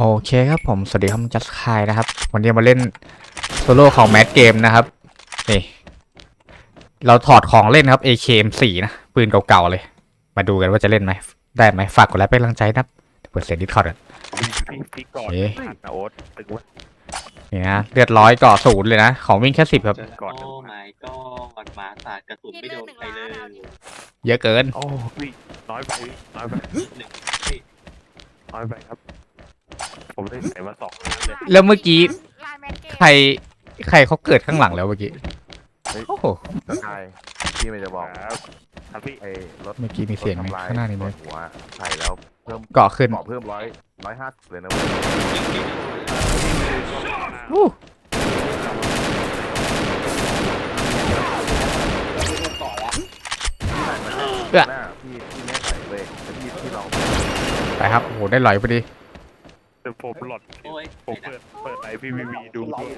โอเคครับผม สวัสดีครับจัสคายนะครับ วันนี้มาเล่นโซโล่ของแมทเกมนะครับ นี่ เราถอดของเล่นครับ AKM4 นะ ปืนเก่าๆเลย มาดูกันว่าจะเล่นไหม ได้ไหมฝากกดไลค์เป็นกำลังใจนะครับเดี๋ยวเปิดเสียงดิสคอร์ดกันพี่พี่ก่อนโอเคผ่านนะโอ๊ตตึงว่านี่นะเลือดร้อยเกาะศูนย์เลยนะ ของวิ่งแค่สิบครับก่อนโอ้ my god หมาสาดกระสุนไม่โดนใครเลย เยอะเกิน โอ้พี่น้อยไปพี่น้อยไปหนึ่งพี่น้อยไปครับ ผมได้ใส่มาสองล้านเลย แล้วเมื่อกี้ไลน์แมนเกมใครใครเขาเกิดข้างหลังแล้วเมื่อกี้โอ้โหใช่พี่ไม่จะบอกครับครับพี่ไอ้รถเมื่อกี้มีเสียงไหมรถทำลข้างหน้านี่ไหมหัวใส่แล้วเพิ่มเกาะขึ้นเกาะเพิ่มร้อยร้อยห้าสิบเลยนะเว้ยอู้หน้าพี่พี่ไม่ใส่เลยแต่พี่พี่ลองไปครับโอ้โหได้ลอยพอดี แต่ผมหลอดโอ้ยผมเปิดเปิดไอพีวีวีดูด้วย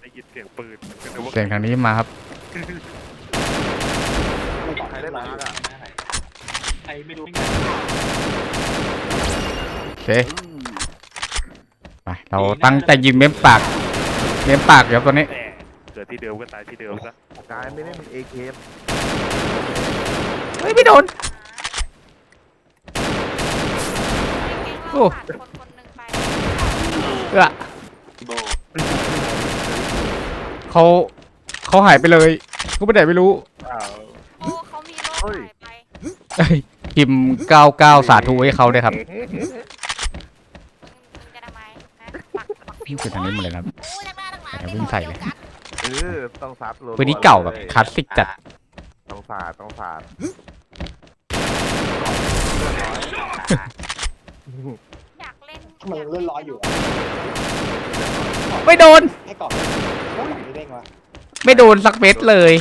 ได้ยินเสียงปืนก็นึกว่าเสียงทางนี้มาครับใครได้ร้านอะใครไม่รู้โอเค ไป เราตั้งใจยิงเม้มปาก เม้มปากเดี๋ยวตัวนี้ แต่เกิดที่เดิมก็ตายที่เดิมซะกายไม่ได้มีเอเคเฮ้ย ไม่โดน โอ้โอ้คนคนหนึ่งไป เออโบเขาเขาหายไปเลยเขาไปไหนไม่รู้อ้าว โอ้เขามีโรคหายไปเอ้ยพิมพ์99สาธุให้เขาด้วยครับมึงมึงจะทำไมฮะปักปักฟิวคือทางนี้หมดเลยครับ โอ้ยนักล่านักล่าแต่วิ่งใส่เลย เออต้องซัดรัวๆปืนนี้เก่าแบบคลาสสิกจัดต้องสาดต้องสาด มมันเลื่อนร้อยอยู่อะไม่โดน ให้กรอบโอ้ยไม่เด้งวะไม่โดนสักเม็ดเลย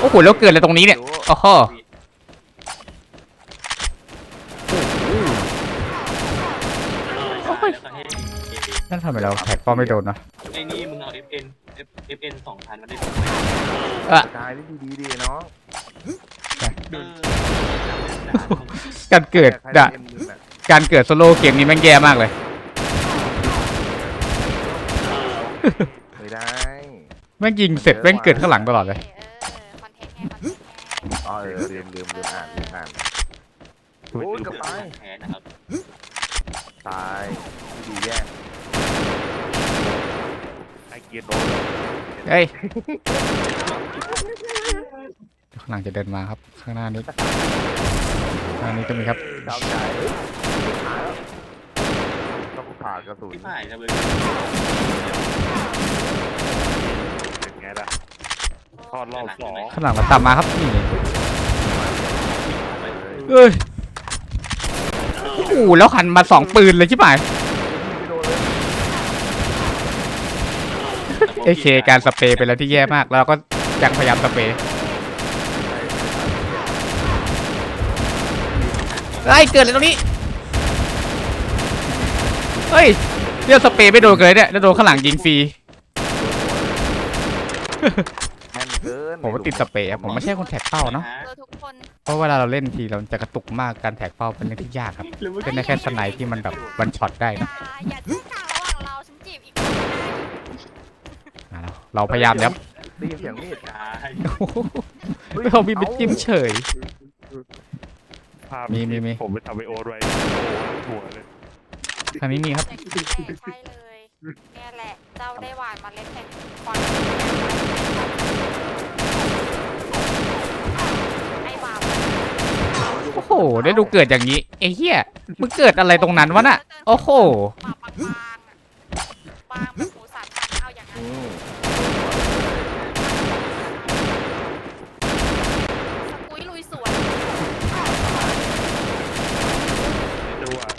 โอ้โหแล้วเกิดอะไรตรงนี้เนี่ยโอ้โหแล้วก็ให้นั่นทำไมเราแท็กป้อมไม่โดนวะไอ้นี่มึงเอา FN F FN สองพันมาได้กายนี่ดีดีๆเนาะเออการเกิดใครดะเอ็มหนึ่งน่ะ การเกิดโซโล่เกมนี้แม่งแย่มากเลย ไม่ได้แม่งยิงเสร็จแม่งเกิดข้างหลังตลอดเลยเออคอนเทนต์ไงคอนเทนต์ไงอ๋อเออลืมลืมลืมอ่านลืมอ่านโอ้ยกลับไปแพ้นะครับตายดีแย่ไอเกียร์โดนเฮ้ย ข้างหลังจะเดินมาครับ ข้างหน้านี้ ข้างหน้านี้ก็มีครับเจ้าใจต้องผ่ากระสุนพี่ผ่ายครับเลยเป็นไงล่ะทอดรอบสองข้างหลังเราตามมาครับนี่เอ้ยโอ้โหแล้วหันมาสองปืนเลยใช่ไหมไม่โดนเลยเอเคการสเปรย์ไปแล้วที่แย่มาก แล้วเราก็ยังพยายามสเปรย์ ไอ้ยเกิดอะไรตรงนี้เฮ้ยเรียกสเปรย์ไม่โดนเลยเนี่ยแล้วโดนข้างหลังยิงฟรีแม่นเกินผมว่าติดสเปรย์อะผมไม่ใช่คนแท็กเป้าเนาะเออทุกคนเพราะเวลาเราเล่นทีเราจะกระตุกมากการแท็กเป้าเป็นเรื่องที่ยากครับเป็นได้แค่สไนป์ที่มันแบบวันช็อตได้นะอย่าแจ้งกลางระหว่างเราฉันจีบอีกคนไม่ได้อะเราเราพยายามครับได้ยินเสียงมีดตายไม่เอามีดไปจิ้มเฉยภาพมีมีมี ผมไปทำไอโอ๊ตไว้โอ้โหหัวเลยทางนี้มีครับ แต่ใช่เลย เนี่ยแหละ เจ้าได้หวานมาเล่นแห่งความไอ้หวานโอ้โห ได้ดูเกิดอย่างนี้ไอ้เหี้ยมึงเกิดอะไรตรงนั้นวะน่ะ โอ้โหปากบางๆอะบางแบบหมูสับเอาอย่างนั้น อืม สกุยลุยสวน ดูอะ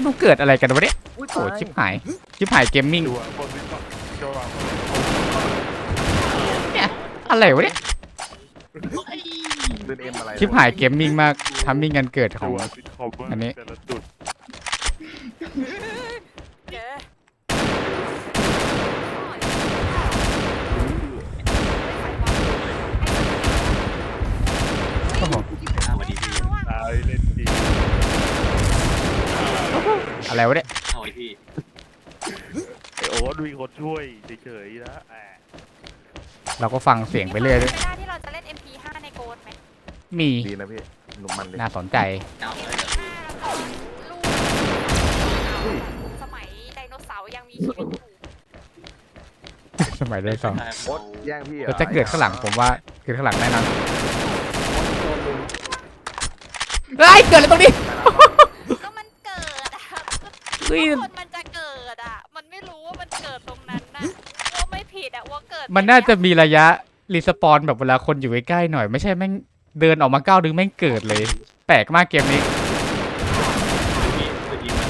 แล้วดูเกิดอะไรกันวะเนี่ยอุ้ยโอ้ตายชิบหายชิบหายเกมมิ่งดูอะคนที่ก็ดูอะอะไรวะเนี่ยเป็นเอ็มอะไรชิบหายเกมมิ่งมากทำมิ่งกันเกิดขอดูงอะซิทคอมเมอร์อันนี้ แต่ละจุด เด้อ โอ้โหอ่าวันดีพี่ตายเล่นดีอะไรวะเนี่ยเอาไอ้พี่ไอโอ๊ตมีคนช่วยเฉยๆนะแหมเราก็ฟังเสียงไปเรื่อยไม่ได้ที่เราจะเล่น MP5 ในโกดไหมมีดีนะพี่หนุ่มมันเลยน่าสนใจเอาเลยเหรอลูกสมัยไดโนเสาร์ยังมีชีวิตอยู่สมัยได้สองโอ๊ตแย่งพี่หรอแล้วจะเกิดข้างหลังผมว่าเกิดข้างหลังแน่นอนเฮ้ยเกิดอะไรตรงนี้ก็มันเกิดอะ เฮ้ย คนมันจะเกิดอะมันไม่รู้ว่ามันเกิดตรงนั้นนะว่าไม่ผิดอะว่าเกิดมันน่าจะมีระยะรีสปอนแบบเวลาคนอยู่ใกล้ๆหน่อย ไม่ใช่แม่งเดินออกมาก้าวดึงแม่งเกิดเลย แปลกมากเกมนี้พี่คือยิงมัน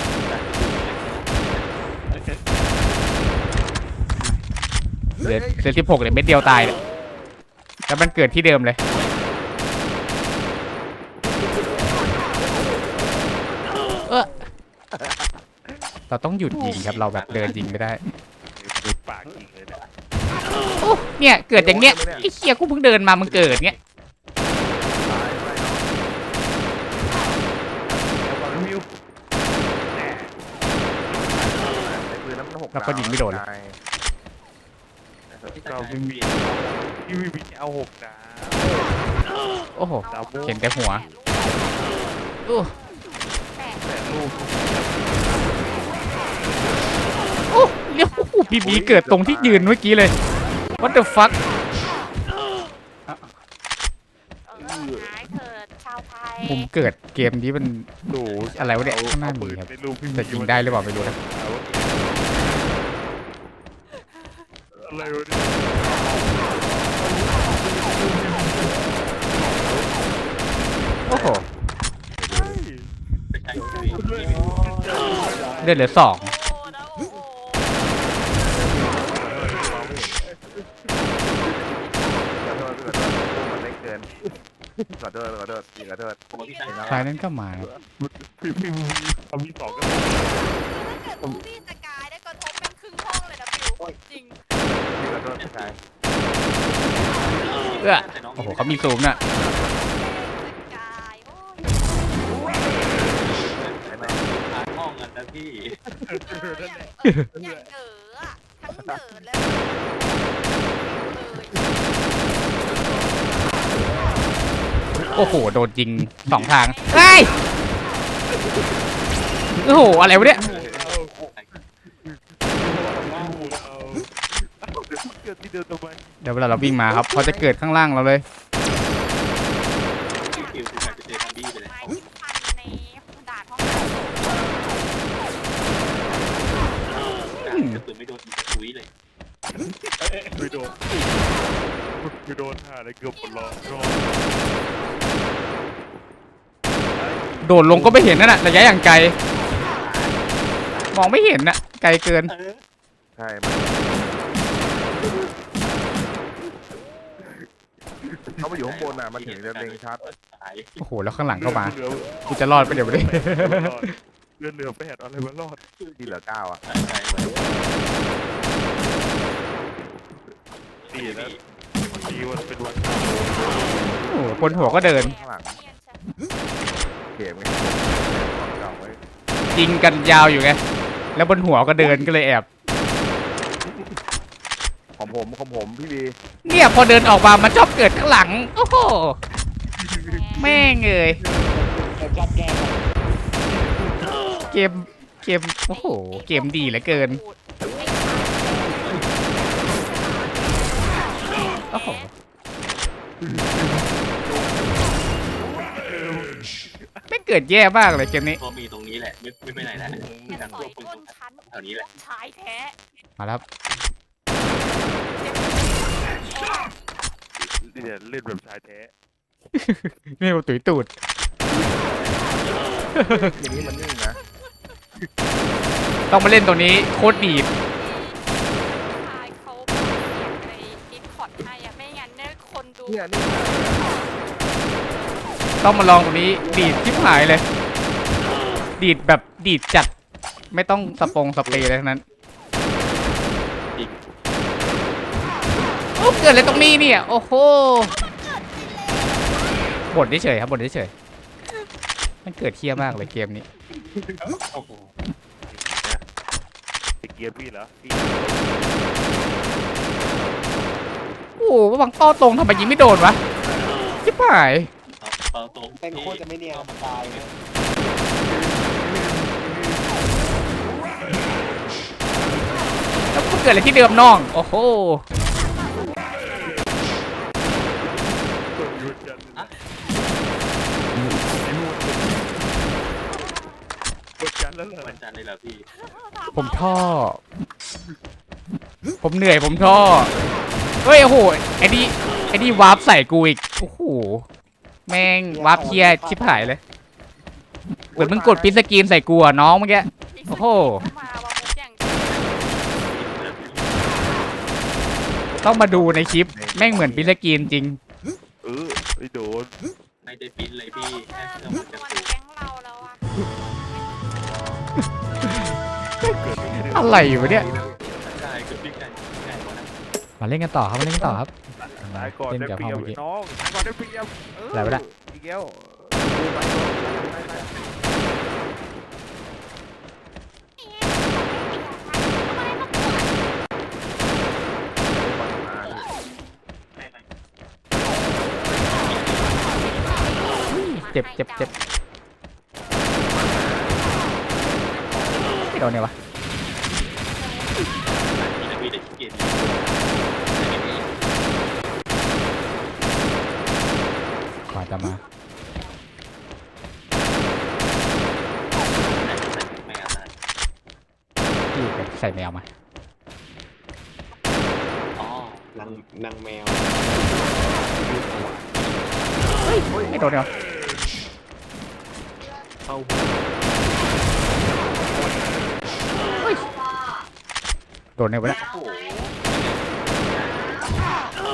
เหลือเหลือสิบหกเลยเม็ดเดียวตายเลยแล้วมันเกิดที่เดิมเลย เออ เราต้องหยุดยิงครับเราแบบเดินยิงไม่ได้ดูปากจริงเลยเนี่ยโอ้เนี่ยเกิดอย่างเนี้ยไอ้เคียกูเพิ่งเดินมามันเกิดเนี้ยแล้วก็วิวแหมไอ้ปืนนั้นมันหกแล้วก็ยิงไม่โดนเลยใช่ก็ไม่มีพี่ไม่มีเอาหกดาวโอ้โหดาวโบ้เห็นแต่หัวโอ้แต่แต่ลูกโอ้ เรียกโอ้โหบีบีเกิดตรงที่ยืนเมื่อกี้เลย what the fuck เออหายเกิดชาวไทยมุมเกิดเกมนี้มันหนูอะไรวะเนี่ยข้างหน้ามีครับในรูปพี่จะยิงได้หรือเปล่าไม่รู้นะอะไรวะเนี่ยโอ้โหไม่ใช่พี่พี่เลือดเหลือสอง โอ้นะโอ้โห ขอโทษขอโทษมันเล็กเกิน ขอโทษขอโทษจริงขอโทษผมว่าพี่ใช่ซ้ายนั้นก็มา พี่พี่มีเอามีสองก็ถ้าเกิดมูฟี่สกายได้กระทบแม่งครึ่งห้องเลยนะฟิวจริงจริงขอโทษใช่เอื้อ โอ้โหเขามีซูมน่ะ สกายโอ้ยใช่ไหมทางห้องกันนะพี่เอออย่างอย่างเด๋ออะทั้งเด๋อและเลย โอ้โห โดนยิงสองทางเฮ้ยโอ้โห อะไรวะเนี่ย เกิดที่เดิมทำไมเดี๋ยวเวลาเราวิ่งมาครับเขาจะเกิดข้างล่างเราเลยพี่ฟิวคือการจะเจอทัมบี้ไปแล้วไม้ที่ฟันในด่านห้องการจะปืนไม่โดนยิงกระทุยเลยไม่โดนไม่โดนหาอะไรเกือบหมดล้อรอ โดดลงก็ไม่เห็นนั่นน่ะระยะอย่างไกล มองไม่เห็นน่ะ ไกลเกิน เออใช่เขามาอยู่ข้างบนอะมันถึงจะเล็งชัดตายโอ้โห แล้วข้างหลังก็มาเหลือกูจะรอดไปเดี๋ยวไม่ได้เลือดเหลือแปดอะไรมารอดที่เหลือเก้าอะใช่ใช่เหมือนดีนะดีวันเป็นวันโอ้โหคนหัวก็เดินข้างหลังเนียนใช่เกมไงเก่าไว้ยิงกันยาวอยู่ไง แล้วบนหัวก็เดินก็เลยแอบ ของผมของผมพี่บีเนี่ยพอเดินออกมามันชอบเกิดข้างหลัง โอ้โห แม่งเอ้ยเกมชอบแกล้งอะเกม เกม โอ้โห เกมดีเหลือเกิน โอ้โห ไม่เกิดแย่มากเลยเกมนี้ ก็มีตรงนี้แหละ ไม่ไม่ไปไหนแล้วแค่ทางสพอวยกปืนก้นชั้นแถวนี้แหละชายแท้มาแล้วครับเนี่ยเล่นแบบชายแท้นี่มันตุยตูดทีนี้มันนิ่งนะต้องมาเล่นตัวนี้โคตรดีดชายเขาเขียนในดิสคอร์ดให้อะไม่งั้นเนี่ยคนดูเนี่ยนี่ ต้องมาลองตัวนี้ ดีดทิพหายเลย ดีดแบบดีดจัด ไม่ต้องสปงสเปรย์อะไรทั้งนั้นจริงโอ้เกิดอะไรตรงนี้เนี่ย โอ้โหบ่นเฉยๆครับบ่นเฉยๆมันเกิดเที่ยมากเลยเกมนี้ โอ้โหกียร์พี่เหรอพี่โอ้โหวางเป้าตรงทำไมยิงไม่โดนวะชิบหาย เอาเอาตรงเป็นโคตรจะไม่เนียนมันตายนะแล้วมันเกิดอะไรที่เดิมน้อง โอ้โหตัวยืนยันเลยนะกดยันแล้วเหรอวันจันทร์เลยเหรอพี่ ผมท่อ ผมเหนื่อยผมท่อ เฮ้ยโอ้โหไอ้นี่ไอ้นี่วาร์ปใส่กูอีก โอ้โห แม่งวาร์ปเฮียชิบหายเลย เหมือนมึงกดปิดสกรีนใส่กูอะน้องเมื่อกี้ โอ้โห มาวามุกอย่างต้องมาดูในคลิป แม่งเหมือนปิดสกรีนจริง เออไม่โดนไม่ได้ปิ้นเลยพี่แค่เครื่องมัมันนจะวันสูงแก๊งเราแล้วอะเกิดอะไรขึ้นอะไรอยู่วะเนี่ย ใช่คือพี่ไก่ไก่หมดนะ มาเล่นกันต่อครับมาเล่นกันต่อครับตายก่อนเล่นได้กับเปรียบพ่อเมื่อกี้ น้องตายก่อนได้เปรียบเอออะไรวะเนี่ย อีกแล้วดูไปไปไปเจ็บเจ็บเจ็บไม่โดนเนี่ยวะ พี่นะพี่ได้ขี้เกียจแต่ไม่มี ก่อนจะมาไม่เอาอะไรพี่ไปใส่แมวมาอ๋อนางนางแมวไม่โดนเนี่ยวะเข้าโดนเนี่ยวะเนี่ยโอ้โห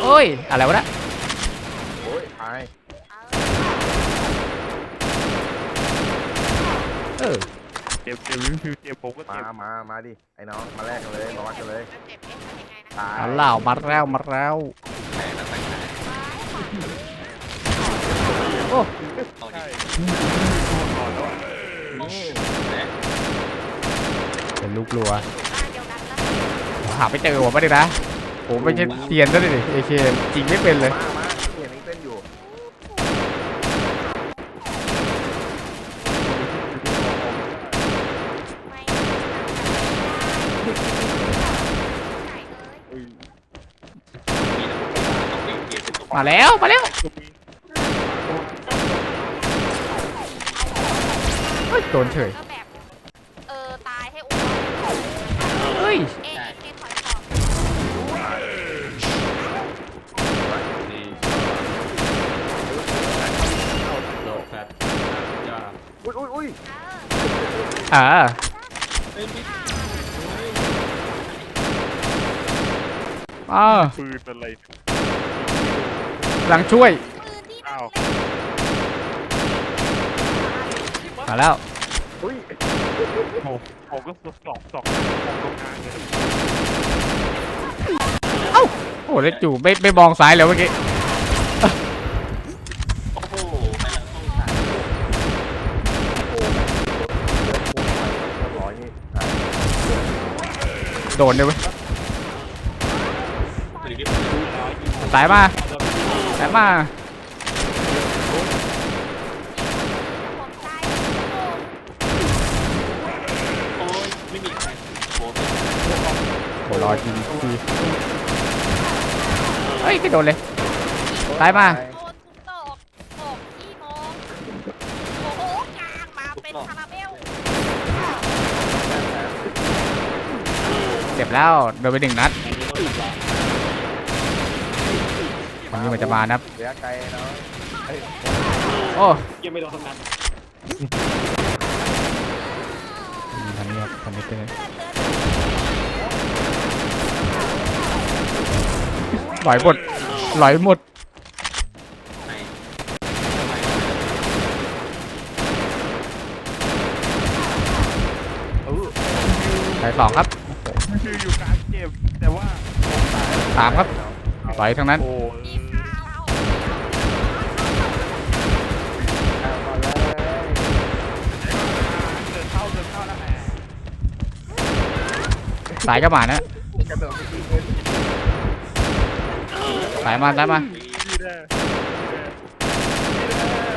เอ้ย อะไรวะเนี่ยโอ้ยตาย เออเจ็บเจ็บวิวเจ็บผมก็มาเจ็บมามาดิไอ้น้องมาแลกกันเลยมาวัดกันเลยเจ็บเอ๊ะมันยังไงนะตายเอาเหล่ามาแล้วมาแล้วแต่แล้วไปไหนโอ้เอาดิใช่ก่อนแล้วอะโอ้และเป็นลูกรัวบ้านเดียวกันแล้วหาไม่เจอวะไม่ได้นะโอ้ไม่ใช่เทียนซะดิเอเคจริงไม่เป็นเลย มามาเห็นนี่เต้นอยู่ ไม่ไหนเลย มีระบบต้องเปลี่ยนเป็นตัว มาแล้วมาแล้วเฮ้ยโดนเฉยก็แบบเออตายให้อุ้มเฮ้ยเอ๊ะเอ๊ะถอยของอุ้ยอุ้ยอุ้ยอ่าเอ้ยพี่อ่าปืนอะไรกำลังช่วยปืนที่อ้าวมาแล้ว อุ้ยผมผมก็สองสองมองตรงกลางเลยโอ้แล้วจู่ไม่ไม่มองซ้ายเลยเมื่อกี้ โอ้โหไปแล้วต้องสายร้อยนี่โดนเลยเว้ยคือที่ผมจะร้อยยี่สิบสายมา สายมา ผมใช้โอ้ยไม่มีใครโอ้ยโอ้รอจริงทีเฮ้ยไม่โดนเลย ตายมา โดนทุกตอกตอกขี้โมงโอ้โหกลางมาเป็นคาราเมลเจ็บแล้วโดนไปหนึ่งนัดมันนี้ มันจะมานะครับระยะไกลเนาะโอ้ยังไม่โดนทำงานทางนี้ครับทางนี้เป็นไงหลอยหมดหลอยหมดไหนเออสายสองครับคืออยู่กลางเจ็บแต่ว่าสามครับหลอยทั้งนั้น โอ้มีพาเรา เอามาเลย สายเจ้าหมานะสายมาสายมา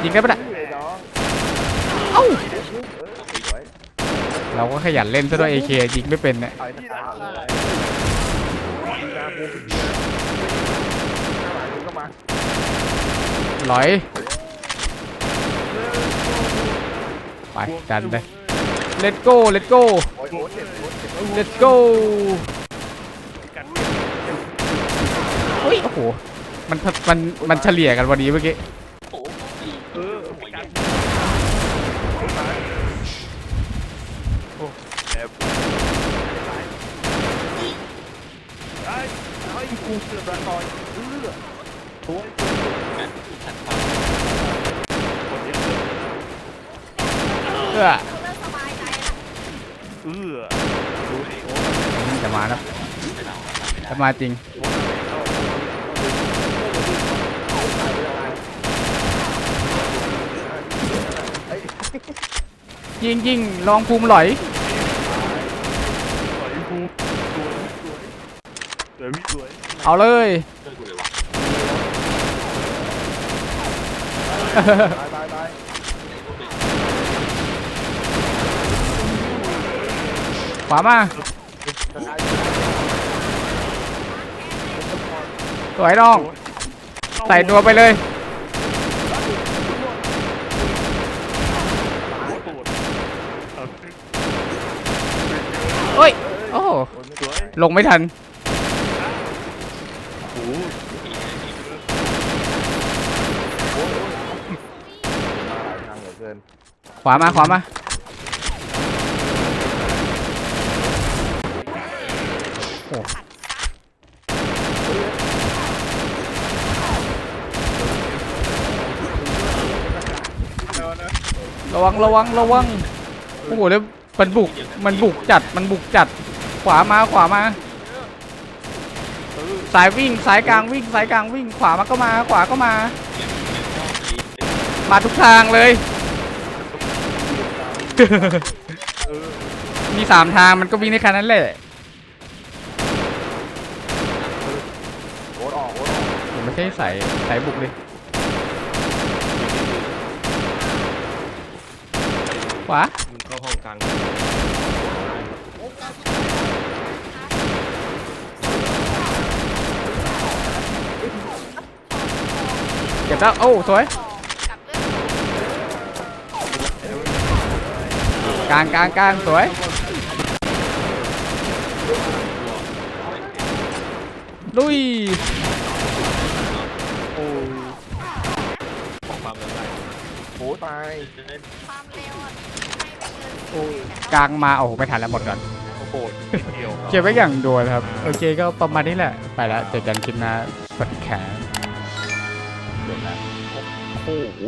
ยิงได้ปะเนี่ยเอ้าเราก็ขยันเล่นซะด้วยเอเคยิงไม่เป็นเนี่ยลอย ไปดันเลยเลตโก้เลตโก้ let's go กันเฮ้ยโอ้โห มัน มัน มันเฉลี่ยกันวันนี้เมื่อกี้โอ้โหเออหัวใหญ่โอ้แอบไอ้ไอ้กูเสือกระต่อยเออโอ้ยกันทันฟังคนเยอะเออเขาเริ่มสบายใจแล้วเออดูไอ้โอ้จะ มานะไม่เราไม่ได้จะมาจริงยิงยิงลองภูมิหลอยเอาเลยช่วยกูเลยวะตายตายตายขวามา สวยน้อง ใส่นัวไปเลยเอาเอ้ย โอ้โหลงไม่ทัน ขวามา ขวามา ระวังระวังระวังโอ้โหแล้วมันบุกมันบุกจัดมันบุกจัด ขวามาขวามาสายวิ่งสายกลางวิ่งสายกลางวิ่งขวามาก็มาขวาก็มา มาทุกทางเลย มีสามทางมันก็วิ่งได้แค่นั้นแหละโอ๊ตออกโอ๊ตออกผมไม่ใช่สายสายบุกเลย ขวามึงเข้าห้องกลางเก็บแล้วโอ้สวยกับเรื่องกลางกลางกลางสวยลุย โอ้ ความเร็วได้ โอ้ ตาย ความเร็วอะให้ไปเกินโอ้กลางมาโอ้โหไม่ทันแล้วหมดก่อนโหดนิดเดียวเก็บไว้อย่างด่วนครับ โอเคก็ประมาณนี้แหละ ไปแล้วเจอกันคลิปหน้าสวัสดีครับ โอ้โห